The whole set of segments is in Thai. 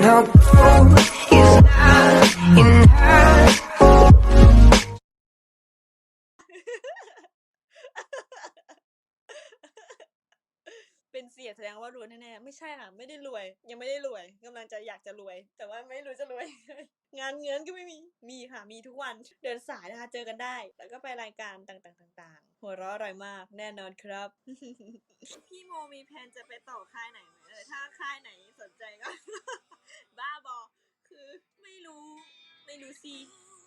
เป็นเสียแสดงว่ารวยแน่ๆไม่ใช่ค่ะ ไม่ได้รวย ยังไม่ได้รวยกำลังจะอยากจะรวย แต่ว่าไม่รู้จะรวย งานเงินก็ไม่มี มีค่ะ มีทุกวัน เดินสายนะคะเจอกันได้ แล้วก็ไปรายการต่างๆต่างๆ หัวเราะอร่อยมาก แน่นอนครับ พี่โมมีแผนจะไปต่อค่ายไหนไหมเออถ้าค่ายไหนสนใจก็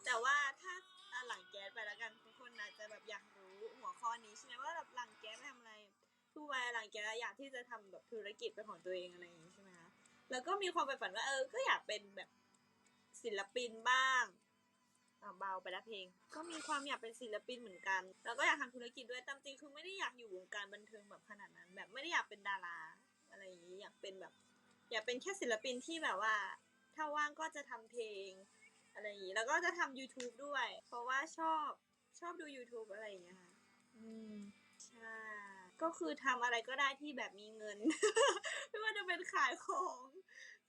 แต่ว่าถ้าหลังแก๊สไปแล้วกันทุกคนอาจจะแบบอยากรู้หัวข้อนี้ใช่ไหมว่าแบบหลังแก๊สไปทำอะไรทุกวัยหลังแก๊สอยากที่จะทำแบบธุรกิจเป็นของตัวเองอะไรอย่างงี้ใช่ไหมคะแล้วก็มีความใฝ่ฝันว่าเออก็อยากเป็นแบบศิลปินบ้างเบาไปละเพลง ก็มีความอยากเป็นศิลปินเหมือนกัน แล้วก็อยากทำธุรกิจด้วยตามจริงคือไม่ได้อยากอยู่วงการบันเทิงแบบขนาดนั้น แบบไม่ได้อยากเป็นดาราอะไรอย่างนี้อยากเป็นแบบ อยากเป็นแค่ศิลปินที่แบบว่า ถ้าว่างก็จะทำเพลง อะไรอย่างนี้แล้วก็จะทำ YouTube ด้วย เพราะว่าชอบชอบดู YouTube อะไรอย่างเงี้ยค่ะอืมใช่ ก็คือทำอะไรก็ได้ที่แบบมีเงิน ไม่ว่าจะเป็นขายของ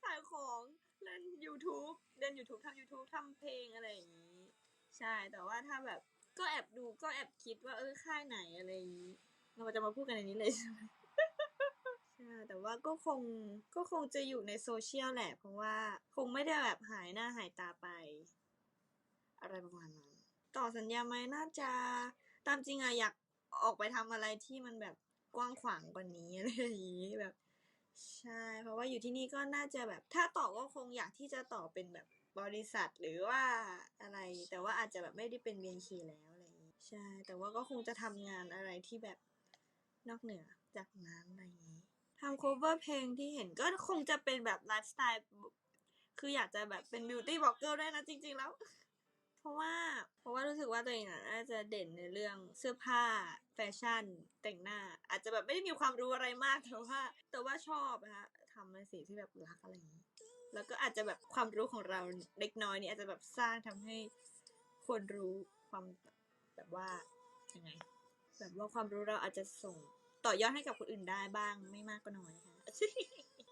ขายของเล่น YouTube เล่น YouTube ทำ YouTube ทำเพลงอะไรอย่างนี้ ใช่แต่ว่าถ้าแบบก็แอบดูก็แอบคิดว่าเออค่ายไหนอะไรอย่างนี้ เราจะมาพูดกันในนี้เลยใช่ไหมใช่แต่ว่าก็คงก็คงจะอยู่ในโซเชียลแหละ เพราะว่าคงไม่ได้แบบหายหน้าหายตาไป อะไรประมาณนั้น ต่อสัญญาไหมน่าจะตามจริงอะอยากออกไปทำอะไรที่มันแบบกว้างขวางกว่านี้อะไรอย่างนี้แบบ ใช่ เพราะว่าอยู่ที่นี่ก็น่าจะแบบ ถ้าต่อก็คงอยากที่จะต่อเป็นแบบบริษัทหรือว่าอะไร แต่ว่าอาจจะแบบไม่ได้เป็น BNK แล้วอะไรอย่างนี้ใช่ แต่ว่าก็คงจะทำงานอะไรที่แบบนอกเหนือจากนั้นอะไรอย่างนี้ทำ cover เพลงที่เห็นก็คงจะเป็นแบบไลฟ์สไตล์คืออยากจะแบบเป็น beauty blogger ด้วยนะจริง ๆ แล้ว ราะว่า เพราะว่ารู้สึกว่าตัวเองอะน่าจะเด่นในเรื่องเสื้อผ้า แฟชั่น แต่งหน้า อาจจะแบบไม่ได้มีความรู้อะไรมากแต่ว่า แต่ว่าชอบนะคะทำในสิ่งที่แบบรักอะไรอย่างนี้ แล้วก็อาจจะแบบความรู้ของเราเล็กน้อยนี่อาจจะแบบสร้างทำให้คนรู้ความแบบว่ายังไงแบบว่าความรู้เราอาจจะส่งต่อยอดให้กับคนอื่นได้บ้างไม่มากก็น้อยค่ะ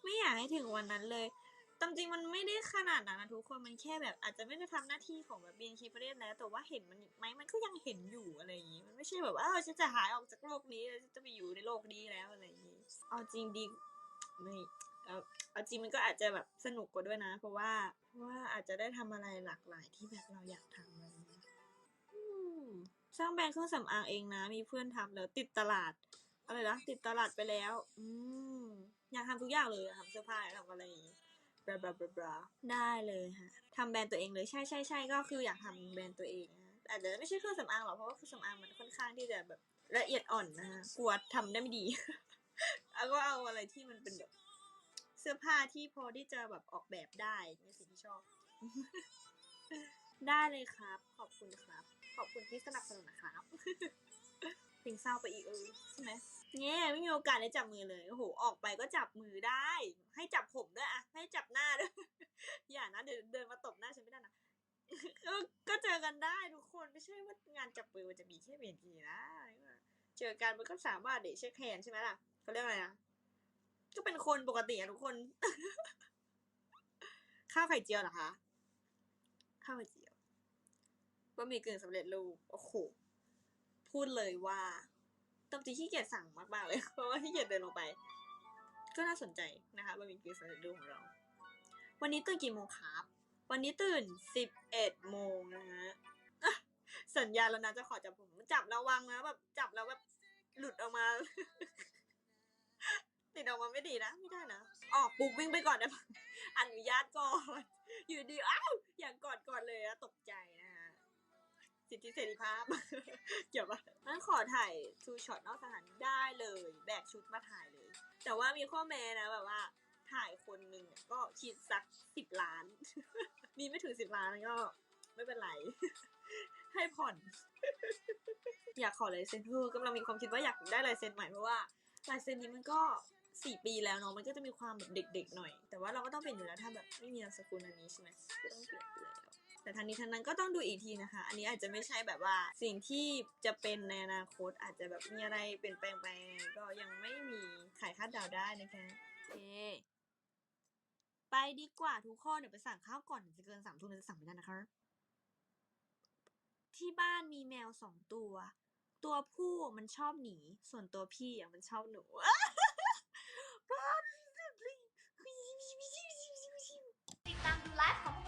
ไม่อยากให้ถึงวันนั้นเลย ตามจริงมันไม่ได้ขนาดนั้นนะทุกคนมันแค่แบบอาจจะไม่ได้ทำหน้าที่ของแบบเบียนคีประเทศแล้ว แต่ว่าเห็นมันไหมมันก็ยังเห็นอยู่อะไรอย่างนี้ มันไม่ใช่แบบว่าฉันจะหายออกจากโลกนี้แล้วฉันจะไปอยู่ในโลกนี้แล้วอะไรอย่างนี้ เอาจริงดีไม่เอาเอาจริงมันก็อาจจะแบบสนุกกว่าด้วยนะ เพราะว่าเพราะว่าอาจจะได้ทำอะไรหลากหลายที่แบบเราอยากทำอะไรอย่างนี้สร้างแบรนด์เครื่องสำอางเองนะ มีเพื่อนทำแล้วติดตลาดอะไรนะติดตลาดไปแล้ว อืมอยากทำทุกอย่างเลยทำเสื้อผ้าทำอะไรอย่างงี้ บลาบลาบลาบลาได้เลยค่ะทำแบรนด์ตัวเองเลยใช่ใช่ใช่ก็คืออยากทำแบรนด์ตัวเองนะอาจจะไม่ใช่เครื่องสำอางหรอกเพราะว่าเครื่องสำอางมันค่อนข้างที่จะแบบละเอียดอ่อนนะคะกลัวทำได้ไม่ดีแล้วก็เอาอะไรที่มันเป็นแบบเสื้อผ้าที่พอที่จะแบบออกแบบได้ในสิ่งที่ชอบ ได้เลยครับ ขอบคุณครับ ขอบคุณที่สนับสนุนนะครับเพลงเศร้าไปอีกเออใช่ไหม เนี่ยไม่มีโอกาสได้จับมือเลยโอ้โหออกไปก็จับมือได้ ให้จับผมด้วยอะให้จับหน้าด้วย อย่านะเดี๋ยวเดินมาตบหน้าฉันไม่ได้นะก็เจอกันได้ทุกคนไม่ใช่ว่างานจับมือมันจะมีแค่เบนทีนะเจอกันมันก็สามารถเดทเช็คแฮนใช่ไหมล่ะเขาเรียกอะไรนะก็เป็นคนปกติอะทุกคน ข้าวไข่เจียวเหรอคะข้าวไข่เจียวก็มีกึ่งสำเร็จรูปโอ้โหพูดเลยว่า ตามจริงขี้เกียจสั่งมากๆเลย เพราะว่าขี้เกียจเดินลงไป ก็น่าสนใจนะคะบะหมี่กึ่งสำเร็จรูปของเรา วันนี้ตื่นกี่โมงครับ วันนี้ตื่นสิบเอ็ดโมงนะฮะสัญญาแล้วนะจะขอจับผมจับระวังนะแบบจับแล้วแบบหลุดออกมา ติดออกมาไม่ดีนะ ไม่ได้นะออกปุ๊บวิ่งไปก่อนได้ปะอนุญาตก่อน อยู่ดีอ้าวอย่ากกอดก่อนเลยอะตกใจนะ สิทธิเสรีภาพ เกี่ยวปะงั้นขอถ่ายทูช็อตนอกสถานได้เลย แบกชุดมาถ่ายเลย แต่ว่ามีข้อแม้นะแบบว่า ถ่ายคนหนึ่งก็คิดสักสิบล้าน มีไม่ถึงสิบล้านก็ไม่เป็นไร ให้ผ่อน อยากขอลายเซ็นคือกำลังมีความคิดว่าอยากได้ลายเซ็นใหม่เพราะว่าลายเซ็นนี้มันก็สี่ปีแล้วเนาะมันก็จะมีความแบบเด็กๆหน่อย แต่ว่าเราก็ต้องเปลี่ยนอยู่แล้วถ้าแบบไม่มีนามสกุลอันนี้ใช่ไหมก็ต้องเปลี่ยนอยู่แล้ว แต่ทั้งนี้ทั้งนั้นก็ต้องดูอีกทีนะคะ อันนี้อาจจะไม่ใช่แบบว่าสิ่งที่จะเป็นในอนาคตอาจจะแบบมีอะไรเปลี่ยนแปลงไปก็ยังไม่มีขายคาดเดาได้นะคะโอเคไปดีกว่าทุกคนเดี๋ยวไปสั่งข้าวก่อนจะเกินสามทุ่มจะสั่งไม่ได้นะคะที่บ้านมีแมวสองตัว ตัวผู้มันชอบหนี ส่วนตัวพี่อย่างมันชอบหนูติดตามดูไลฟ์ของ